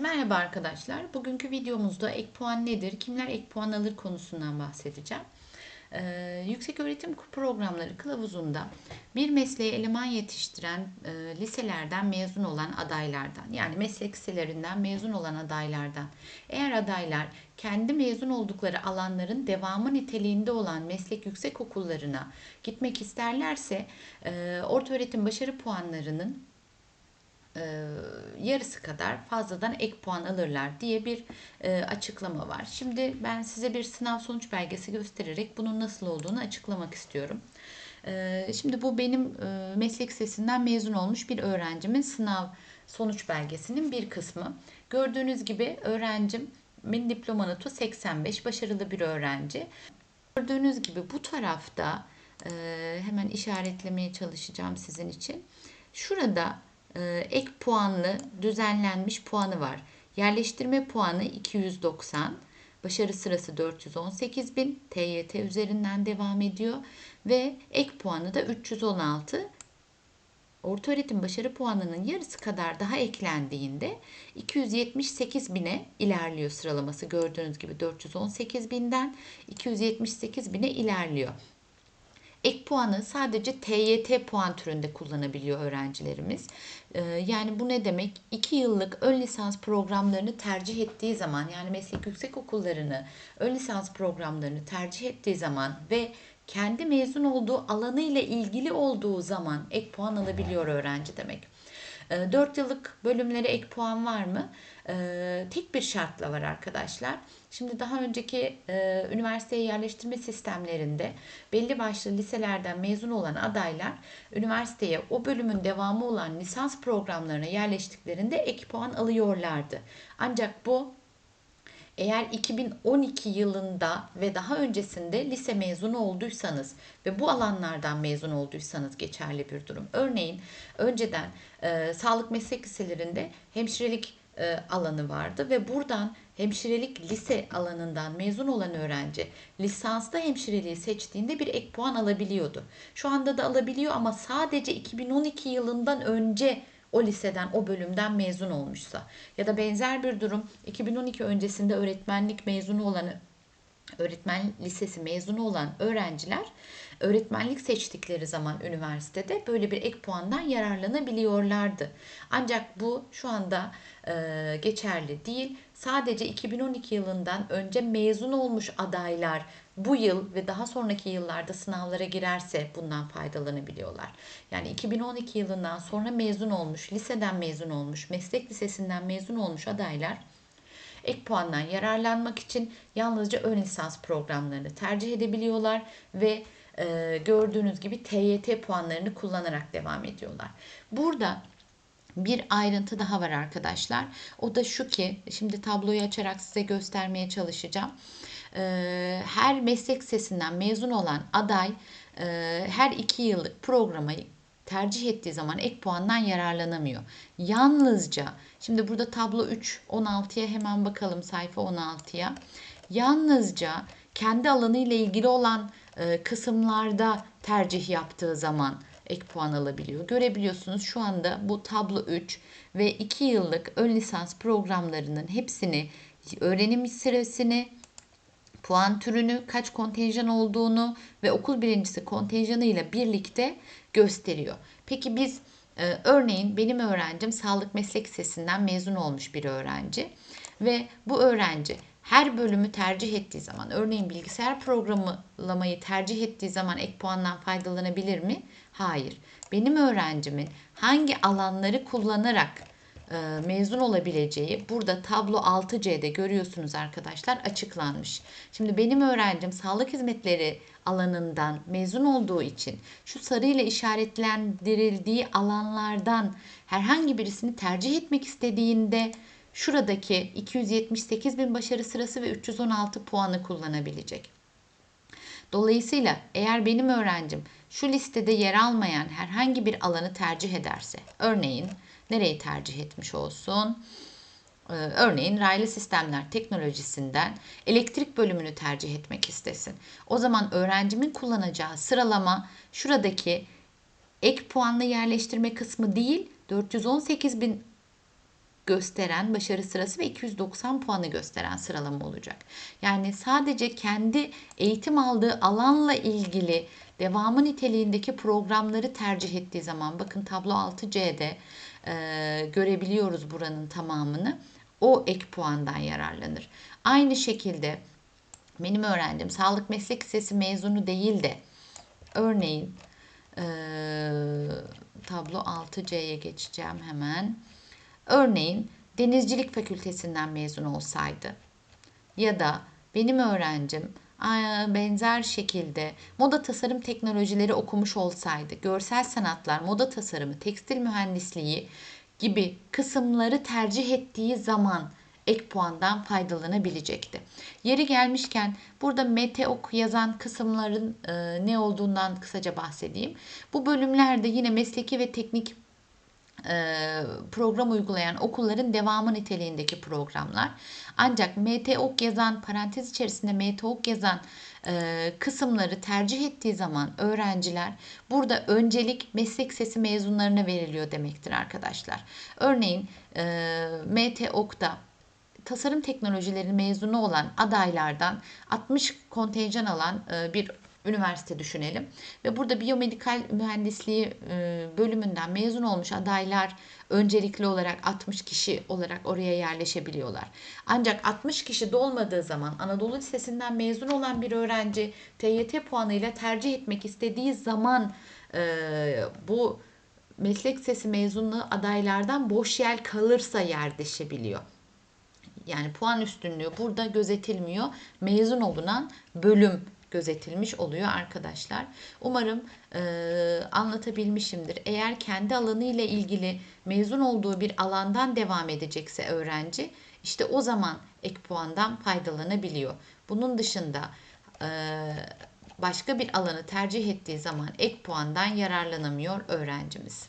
Merhaba arkadaşlar. Bugünkü videomuzda ek puan nedir, kimler ek puan alır konusundan bahsedeceğim. Ee, yüksek öğretim programları kılavuzunda bir mesleğe eleman yetiştiren e, liselerden mezun olan adaylardan yani meslek liselerinden mezun olan adaylardan eğer adaylar kendi mezun oldukları alanların devamı niteliğinde olan meslek yüksek okullarına gitmek isterlerse e, orta öğretim başarı puanlarının e, yarısı kadar fazladan ek puan alırlar diye bir e, açıklama var. Şimdi ben size bir sınav sonuç belgesi göstererek bunun nasıl olduğunu açıklamak istiyorum. E, şimdi bu benim meslek sesinden mezun olmuş bir öğrencimin sınav sonuç belgesinin bir kısmı. Gördüğünüz gibi öğrencimin diploma notu 85, başarılı bir öğrenci. Gördüğünüz gibi bu tarafta hemen işaretlemeye çalışacağım sizin için. Şurada ek puanlı düzenlenmiş puanı var. Yerleştirme puanı 290, başarı sırası 418 bin, TYT üzerinden devam ediyor ve ek puanı da 316. Orta öğretim başarı puanının yarısı kadar daha eklendiğinde 278 bine ilerliyor sıralaması. Gördüğünüz gibi 418 binden 278 bine ilerliyor. Ek puanı sadece TYT puan türünde kullanabiliyor öğrencilerimiz. Ee, yani bu ne demek? 2 yıllık ön lisans programlarını tercih ettiği zaman yani meslek yüksek okullarını ön lisans programlarını tercih ettiği zaman ve kendi mezun olduğu alanı ile ilgili olduğu zaman ek puan alabiliyor öğrenci demek. 4 ee, yıllık bölümlere ek puan var mı? Ee, tek bir şartla var arkadaşlar. Şimdi daha önceki e, üniversiteye yerleştirme sistemlerinde belli başlı liselerden mezun olan adaylar üniversiteye o bölümün devamı olan lisans programlarına yerleştiklerinde ek puan alıyorlardı. Ancak bu eğer 2012 yılında ve daha öncesinde lise mezunu olduysanız ve bu alanlardan mezun olduysanız geçerli bir durum. Örneğin önceden e, sağlık meslek liselerinde hemşirelik e, alanı vardı ve buradan hemşirelik lise alanından mezun olan öğrenci lisansta hemşireliği seçtiğinde bir ek puan alabiliyordu. Şu anda da alabiliyor ama sadece 2012 yılından önce o liseden, o bölümden mezun olmuşsa ya da benzer bir durum 2012 öncesinde öğretmenlik mezunu olan öğretmen lisesi mezunu olan öğrenciler öğretmenlik seçtikleri zaman üniversitede böyle bir ek puandan yararlanabiliyorlardı. Ancak bu şu anda e, geçerli değil. Sadece 2012 yılından önce mezun olmuş adaylar bu yıl ve daha sonraki yıllarda sınavlara girerse bundan faydalanabiliyorlar. Yani 2012 yılından sonra mezun olmuş, liseden mezun olmuş, meslek lisesinden mezun olmuş adaylar ek puandan yararlanmak için yalnızca ön lisans programlarını tercih edebiliyorlar ve e, gördüğünüz gibi TYT puanlarını kullanarak devam ediyorlar. Burada bir ayrıntı daha var arkadaşlar. O da şu ki şimdi tabloyu açarak size göstermeye çalışacağım. E, her meslek sesinden mezun olan aday e, her iki yıllık programı tercih ettiği zaman ek puandan yararlanamıyor. Yalnızca şimdi burada tablo 3 16'ya hemen bakalım sayfa 16'ya. Yalnızca kendi alanı ile ilgili olan e, kısımlarda tercih yaptığı zaman ek puan alabiliyor. Görebiliyorsunuz şu anda bu tablo 3 ve 2 yıllık ön lisans programlarının hepsini öğrenim süresini puan türünü, kaç kontenjan olduğunu ve okul birincisi kontenjanı ile birlikte gösteriyor. Peki biz e, örneğin benim öğrencim sağlık meslek lisesinden mezun olmuş bir öğrenci ve bu öğrenci her bölümü tercih ettiği zaman örneğin bilgisayar programlamayı tercih ettiği zaman ek puandan faydalanabilir mi? Hayır. Benim öğrencimin hangi alanları kullanarak mezun olabileceği burada tablo 6C'de görüyorsunuz arkadaşlar açıklanmış. Şimdi benim öğrencim sağlık hizmetleri alanından mezun olduğu için şu sarı ile işaretlendirildiği alanlardan herhangi birisini tercih etmek istediğinde şuradaki 278 bin başarı sırası ve 316 puanı kullanabilecek. Dolayısıyla eğer benim öğrencim şu listede yer almayan herhangi bir alanı tercih ederse, örneğin nereyi tercih etmiş olsun? Ee, örneğin raylı sistemler teknolojisinden elektrik bölümünü tercih etmek istesin. O zaman öğrencimin kullanacağı sıralama şuradaki ek puanlı yerleştirme kısmı değil 418 bin gösteren başarı sırası ve 290 puanı gösteren sıralama olacak. Yani sadece kendi eğitim aldığı alanla ilgili devamı niteliğindeki programları tercih ettiği zaman bakın tablo 6C'de e, görebiliyoruz buranın tamamını. O ek puandan yararlanır. Aynı şekilde benim öğrendim sağlık meslek lisesi mezunu değil de örneğin e, tablo 6C'ye geçeceğim hemen. Örneğin denizcilik fakültesinden mezun olsaydı ya da benim öğrencim benzer şekilde moda tasarım teknolojileri okumuş olsaydı, görsel sanatlar, moda tasarımı, tekstil mühendisliği gibi kısımları tercih ettiği zaman ek puandan faydalanabilecekti. Yeri gelmişken burada meteok yazan kısımların e, ne olduğundan kısaca bahsedeyim. Bu bölümlerde yine mesleki ve teknik program uygulayan okulların devamı niteliğindeki programlar. Ancak MTOK yazan parantez içerisinde MTOK yazan e, kısımları tercih ettiği zaman öğrenciler burada öncelik meslek sesi mezunlarına veriliyor demektir arkadaşlar. Örneğin e, MTOK'ta tasarım teknolojileri mezunu olan adaylardan 60 kontenjan alan bir üniversite düşünelim. Ve burada biyomedikal mühendisliği e, bölümünden mezun olmuş adaylar öncelikli olarak 60 kişi olarak oraya yerleşebiliyorlar. Ancak 60 kişi dolmadığı zaman Anadolu Lisesi'nden mezun olan bir öğrenci TYT puanıyla tercih etmek istediği zaman e, bu meslek sesi mezunluğu adaylardan boş yer kalırsa yerleşebiliyor. Yani puan üstünlüğü burada gözetilmiyor. Mezun olunan bölüm gözetilmiş oluyor arkadaşlar. Umarım e, anlatabilmişimdir. Eğer kendi alanı ile ilgili mezun olduğu bir alandan devam edecekse öğrenci işte o zaman ek puandan faydalanabiliyor. Bunun dışında e, başka bir alanı tercih ettiği zaman ek puandan yararlanamıyor öğrencimiz.